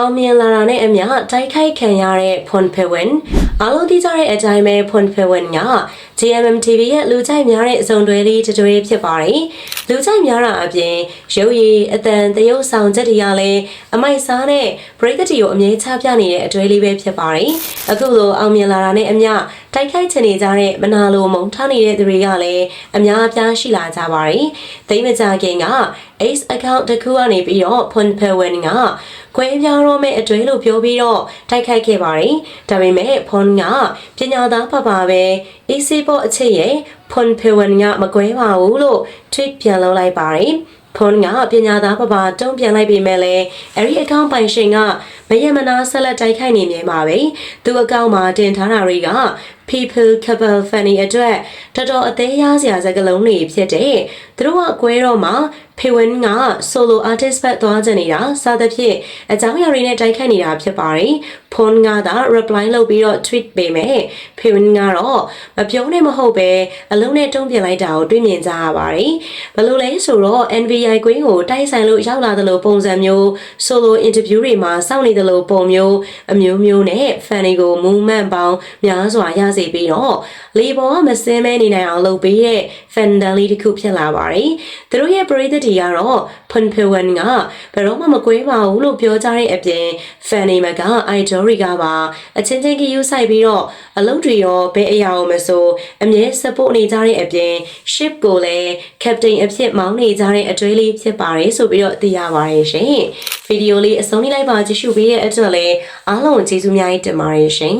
အောင်မြင်လာတာနဲ့အမျှတိုက်ခိုက်ခံရတဲ့ဖွန်ဖေဝင်အားလုံးသိကြတဲ့အတိုင်းပဲဖွန်ဖေဝင်က GMM TV ရဲ့လူကြိုက်များတဲ့အစုံတွဲလေးတစ်တွဲဖြစ်ပါတယ်။လူကြိုက်များတာအပြင်ရုပ်ရည်အတန်တရုပ်ဆောင်ချက်တွေကလည်းအမိုက်စားတဲ့ပရိသတ်တွေကိုအမြဲချပြနေတဲ့အတွဲလေးပဲဖြစ်ပါတယ်။အခုလိုအောင်မြင်လာတာနဲ့အမျှတိုက်ခိုက်ချင်နေကြတဲ့မနာလိုမုံထားနေတဲ့သူတွေကလည်းအများအပြားရှိလာကြပါတယ်။သိမကြခင်က Ace account တစ်ခုကနေပြီးတော့ Phun Phawen ကခွဲပြောင်းတော့မဲ့အတွေ့လို့ပြောပြီးတော့တိုက်ခိုက်ခဲ့ပါတယ်။ဒါပေမဲ့ Phun ကပညာသားပါပါပဲ AC ပေါ်အချ စ်ရဲ့ Phun Phawen ကမကွဲပါဘူးလို့ tweet ပြန်လုပ်လိုက်ပါတယ်။ဖွန်ကပညာသားပပတုံးပြန်လိုက်ပေမဲ့လည်းအဲ့ဒီအကောင့်ပိုင်ရှင်ကမယမနာဆက်လက်တိုက်ခိုက်နေမြဲပါပဲသူအကောင့်မှာတင်ထားတာတွေက people couple funny အတွက်တော်တော်အသေးရစရာစကားလုံးတွေဖြစ်တဲ့သူတို့ကအကွဲတော့မှာ ဖေဝင်းက solo artist ဘက်သွားကြနေတာစသဖြင့်အကြောင်းအရာတွေနဲ့တိုက်ခိုက်နေတာဖြစ်ပါတယ်ဖွန်ကသာ reply လုပ်ပြီးတော့ tweet ပေးမယ်ဖေဝင်းကတော့မပြောနဲ့မဟုတ်ပဲအလုံးနဲ့တုံ့ပြန်လိုက်တာကိုတွေ့မြင်ကြရပါတယ်ဘယ်လိုလဲဆိုတော့ NVI Queen ကိုတိုက်ဆိုင်လို့ရောက်လာသလိုပုံစံမျိုး solo interview တွေမှာစောင့်နေသလိုပုံမျိုးအမျိုးမျိုးနဲ့ fan တွေကို movement ပေါင်းများစွာရစေပြီးတော့လေပေါ်ကမစင်းမဲနေနိုင်အောင်လုပ်ပေးတဲ့ fan တန်လေးတစ်ခုဖြစ်လာပါတယ်သူတို့ရဲ့ပရိသတ်တွေကတော့ Phun Phawen ကဘယ်တော့မှမကွဲပါဘူးလို့ပြောကြတဲ့အပြင် fan တွေမှာက idol တွေကပါအချင်းချင်းကယူဆိုင်ပြီးတော့အလုပ်တွေရောဘယ်အရာမဆိုအမြဲ support နေကြတဲ့အပြင် ship ကိုလည်း captain အဖြစ်မောင်းနေကြတဲ့အကျွေးလေးဖြစ်ပါတယ်ဆိုပြီးတော့သိရပါတယ်ရှင်ဗီဒီယိုလေးအဆုံးလေးလိုက်ပါကြည့်ရှုပေးတဲ့အတွက်လည်းအားလုံးကျေးဇူးများကြီးတင်ပါတယ်ရှင်